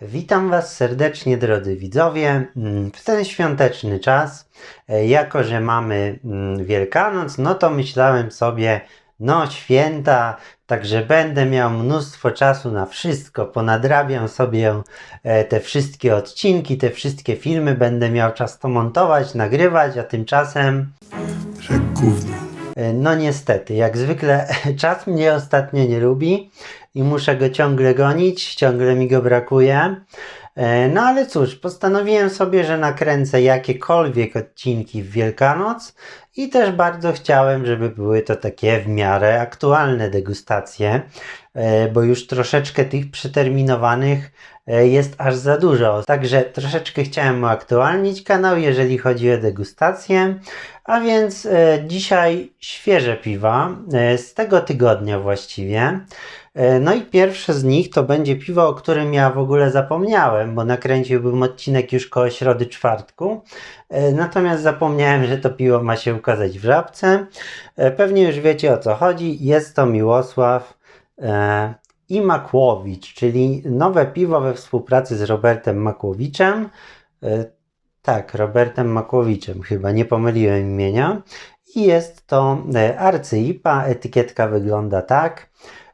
Witam Was serdecznie, drodzy widzowie, mm, w ten świąteczny czas. E, Jako, że mamy mm, Wielkanoc, no to myślałem sobie, no święta, także będę miał mnóstwo czasu na wszystko. Ponadrabiam sobie e, te wszystkie odcinki, te wszystkie filmy, będę miał czas to montować, nagrywać, a tymczasem że gówno. E, No niestety, jak zwykle czas mnie ostatnio nie lubi i muszę go ciągle gonić, ciągle mi go brakuje. E, No ale cóż, postanowiłem sobie, że nakręcę jakiekolwiek odcinki w Wielkanoc i też bardzo chciałem, żeby były to takie w miarę aktualne degustacje, e, bo już troszeczkę tych przeterminowanych e, jest aż za dużo. Także troszeczkę chciałem uaktualnić kanał, jeżeli chodzi o degustację. A więc dzisiaj świeże piwa z tego tygodnia właściwie. E, no i pierwsze z nich to będzie piwo, o którym ja w ogóle zapomniałem, bo nakręciłbym odcinek już koło środy czwartku. E, natomiast zapomniałem, że to piwo ma się ukazać w żabce. E, pewnie już wiecie o co chodzi. Jest to Miłosław i Makłowicz, czyli nowe piwo we współpracy z Robertem Makłowiczem. Tak, Robertem Makłowiczem, chyba nie pomyliłem imienia. I jest to arcyipa, etykietka wygląda tak.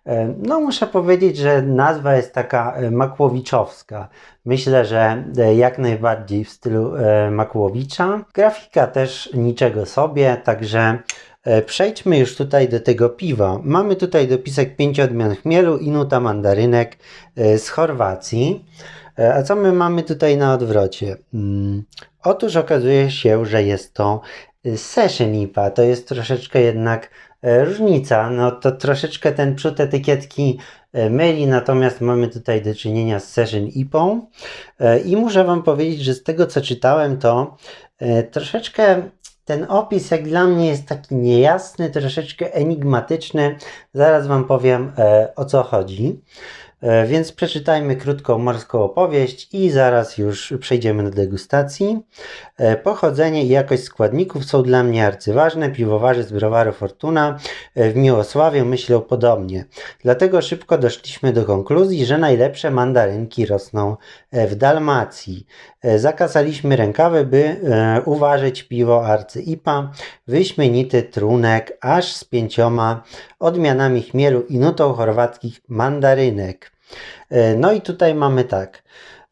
E, No, muszę powiedzieć, że nazwa jest taka e, makłowiczowska. Myślę, że e, jak najbardziej w stylu Makłowicza. Grafika też niczego sobie, także przejdźmy już tutaj do tego piwa. Mamy tutaj dopisek 5 odmian chmielu i nuta mandarynek z Chorwacji. A co my mamy tutaj na odwrocie? Mm, Otóż okazuje się, że jest to Session IPA. To jest troszeczkę jednak różnica. No to troszeczkę ten przód etykietki e, myli, natomiast mamy tutaj do czynienia z Session IPą. E, I muszę Wam powiedzieć, że z tego co czytałem, to e, troszeczkę ten opis jak dla mnie jest taki niejasny, troszeczkę enigmatyczny. Zaraz Wam powiem e, o co chodzi. E, Więc przeczytajmy krótką morską opowieść i zaraz już przejdziemy do degustacji. E, Pochodzenie i jakość składników są dla mnie arcyważne. Piwowarzy z browaru Fortuna e, w Miłosławiu myślą podobnie. Dlatego szybko doszliśmy do konkluzji, że najlepsze mandarynki rosną w Dalmacji. Zakasaliśmy rękawy, by uważać piwo Arcy IPA, wyśmienity trunek aż z pięcioma odmianami chmielu i nutą chorwackich mandarynek. E, No i tutaj mamy tak.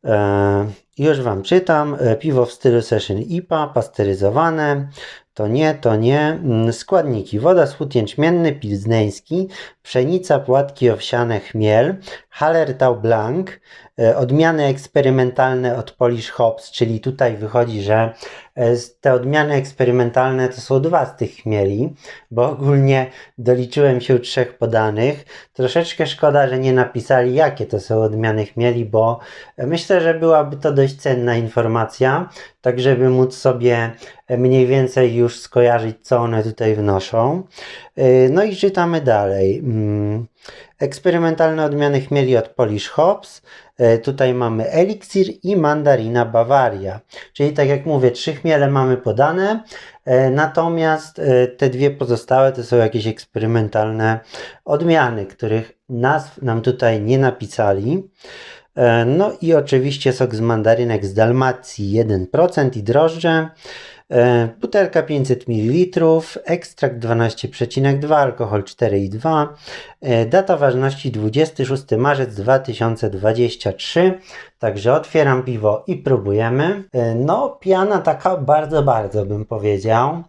E, już Wam czytam. E, Piwo w stylu Session IPA, pasteryzowane. To nie, to nie. Mm, Składniki. Woda, słód jęczmienny, pilzneński, pszenica, płatki owsiane, chmiel, Hallertau Blanc, odmiany eksperymentalne od Polish Hops, czyli tutaj wychodzi, że e, te odmiany eksperymentalne to są dwa z tych chmieli, bo ogólnie doliczyłem się trzech podanych. Troszeczkę szkoda, że nie napisali, jakie to są odmiany chmieli, bo myślę, że byłaby to dość cenna informacja, tak żeby móc sobie mniej więcej już skojarzyć, co one tutaj wnoszą. No i czytamy dalej. Mm, Eksperymentalne odmiany chmieli od Polish Hops. Yy, Tutaj mamy eliksir i mandarina Bawaria. Czyli tak jak mówię, trzy chmiele mamy podane, yy, natomiast yy, te dwie pozostałe to są jakieś eksperymentalne odmiany, których nazw nam tutaj nie napisali. E, No i oczywiście sok z mandarynek z Dalmacji 1% i drożdże. E, Butelka 500 ml, ekstrakt 12,2, alkohol 4,2. E, Data ważności 26 marzec 2023. Także otwieram piwo i próbujemy. E, No, piana taka bardzo, bardzo bym powiedział.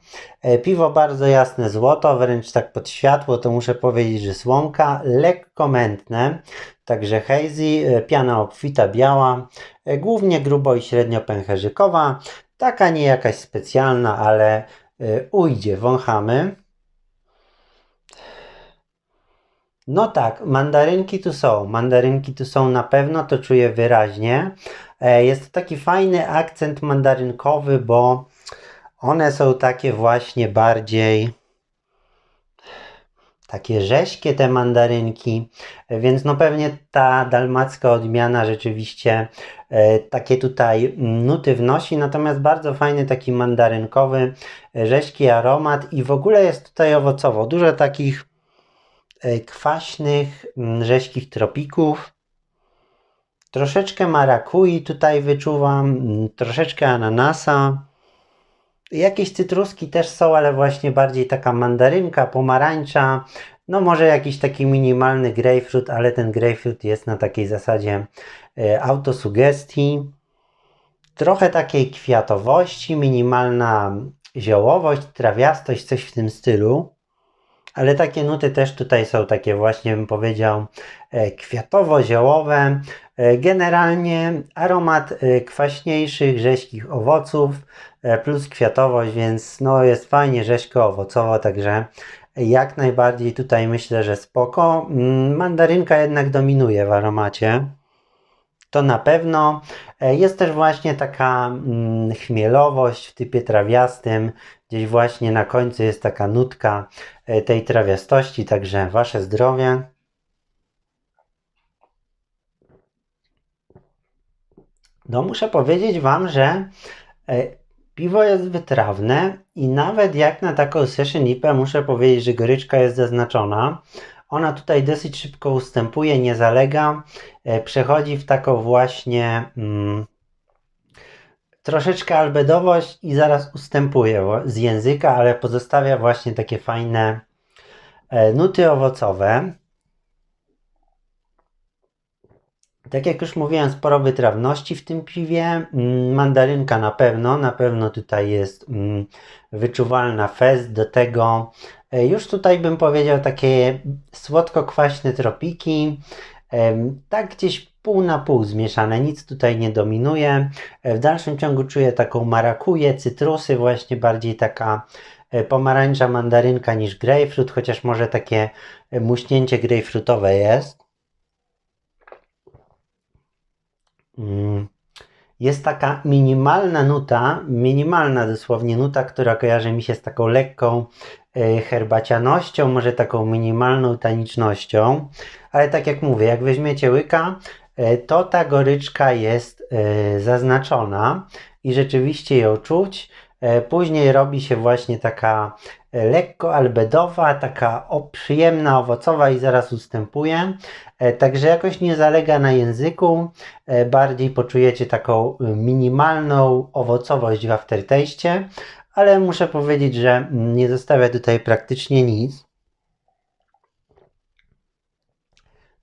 Piwo bardzo jasne złoto, wręcz tak pod światło, to muszę powiedzieć, że słomka, lekko mętne. Także hazy, piana obfita biała, głównie grubo i średnio pęcherzykowa. Taka nie jakaś specjalna, ale e, ujdzie. Wąchamy. No tak, mandarynki tu są. Mandarynki tu są na pewno, to czuję wyraźnie. E, Jest to taki fajny akcent mandarynkowy, bo one są takie właśnie bardziej takie rześkie te mandarynki, więc no pewnie ta dalmacka odmiana rzeczywiście e, takie tutaj nuty wnosi, natomiast bardzo fajny taki mandarynkowy, e, rześki aromat i w ogóle jest tutaj owocowo. Dużo takich e, kwaśnych, mm, rześkich tropików. Troszeczkę marakui tutaj wyczuwam, mm, troszeczkę ananasa. Jakieś cytruski też są, ale właśnie bardziej taka mandarynka, pomarańcza. No może jakiś taki minimalny grapefruit, ale ten grapefruit jest na takiej zasadzie e, autosugestii. Trochę takiej kwiatowości, minimalna ziołowość, trawiastość, coś w tym stylu. Ale takie nuty też tutaj są takie właśnie, bym powiedział, e, kwiatowo-ziołowe. E, Generalnie aromat e, kwaśniejszych, rzeźkich owoców plus kwiatowość, więc no jest fajnie rzeźko owocowo, także jak najbardziej tutaj myślę, że spoko. Mm, Mandarynka jednak dominuje w aromacie. To na pewno. E, Jest też właśnie taka mm, chmielowość w typie trawiastym. Gdzieś właśnie na końcu jest taka nutka e, tej trawiastości, także wasze zdrowie. No muszę powiedzieć wam, że e, piwo jest wytrawne i nawet jak na taką session IPę muszę powiedzieć, że goryczka jest zaznaczona. Ona tutaj dosyć szybko ustępuje, nie zalega, e, przechodzi w taką właśnie mm, troszeczkę albedowość i zaraz ustępuje z języka, ale pozostawia właśnie takie fajne e, nuty owocowe. Tak jak już mówiłem, sporo wytrawności w tym piwie. Mm, Mandarynka na pewno, na pewno tutaj jest mm, wyczuwalna fez. Do tego już tutaj bym powiedział takie słodko-kwaśne tropiki. Em, Tak gdzieś pół na pół zmieszane, nic tutaj nie dominuje. E, W dalszym ciągu czuję taką marakuję, cytrusy, właśnie bardziej taka e, pomarańcza mandarynka niż grapefruit, chociaż może takie e, muśnięcie grapefruitowe jest. Mm. Jest taka minimalna nuta, minimalna dosłownie nuta, która kojarzy mi się z taką lekką e, herbacianością, może taką minimalną tanicznością, ale tak jak mówię, jak weźmiecie łyka, e, to ta goryczka jest e, zaznaczona i rzeczywiście ją czuć. E, Później robi się właśnie taka e, lekko albedowa, taka przyjemna, owocowa i zaraz ustępuje. E, Także jakoś nie zalega na języku, bardziej poczujecie taką minimalną owocowość w aftertaście, ale muszę powiedzieć, że nie zostawia tutaj praktycznie nic.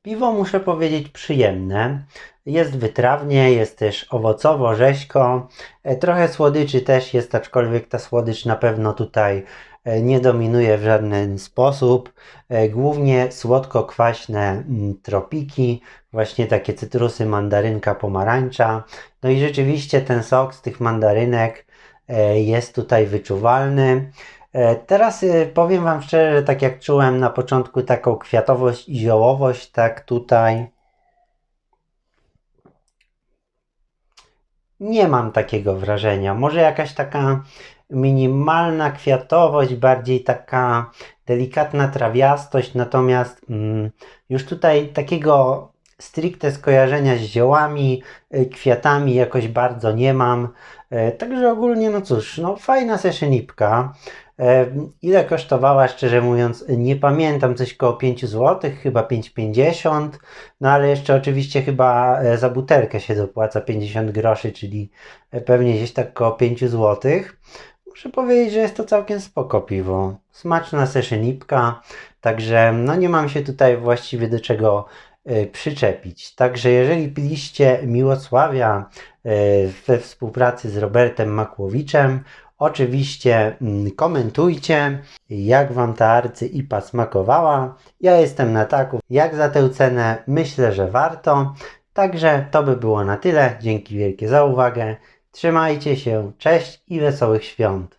Piwo muszę powiedzieć przyjemne. Jest wytrawnie, jest też owocowo, rzeźko. E, Trochę słodyczy też jest, aczkolwiek ta słodycz na pewno tutaj e, nie dominuje w żaden sposób. E, Głównie słodko-kwaśne mm, tropiki, właśnie takie cytrusy, mandarynka, pomarańcza. No i rzeczywiście ten sok z tych mandarynek jest tutaj wyczuwalny. Teraz powiem Wam szczerze, że tak jak czułem na początku taką kwiatowość i ziołowość, tak tutaj nie mam takiego wrażenia. Może jakaś taka minimalna kwiatowość, bardziej taka delikatna trawiastość, natomiast mm, już tutaj takiego stricte skojarzenia z ziołami, y, kwiatami jakoś bardzo nie mam. E, Także ogólnie, no cóż, no fajna sessionipka. Ile kosztowała, szczerze mówiąc, nie pamiętam, coś koło 5 zł, chyba 5,50. No ale jeszcze oczywiście chyba e, za butelkę się dopłaca 50 groszy, czyli e, pewnie gdzieś tak koło 5 zł. Muszę powiedzieć, że jest to całkiem spoko piwo. Smaczna sessionipka, także no nie mam się tutaj właściwie do czego e, przyczepić. Także jeżeli piliście Miłosławia we współpracy z Robertem Makłowiczem, oczywiście mm, komentujcie, jak Wam ta arcy IPA smakowała. Ja jestem na taku. Jak za tę cenę? Myślę, że warto. Także to by było na tyle. Dzięki wielkie za uwagę. Trzymajcie się, cześć i wesołych świąt.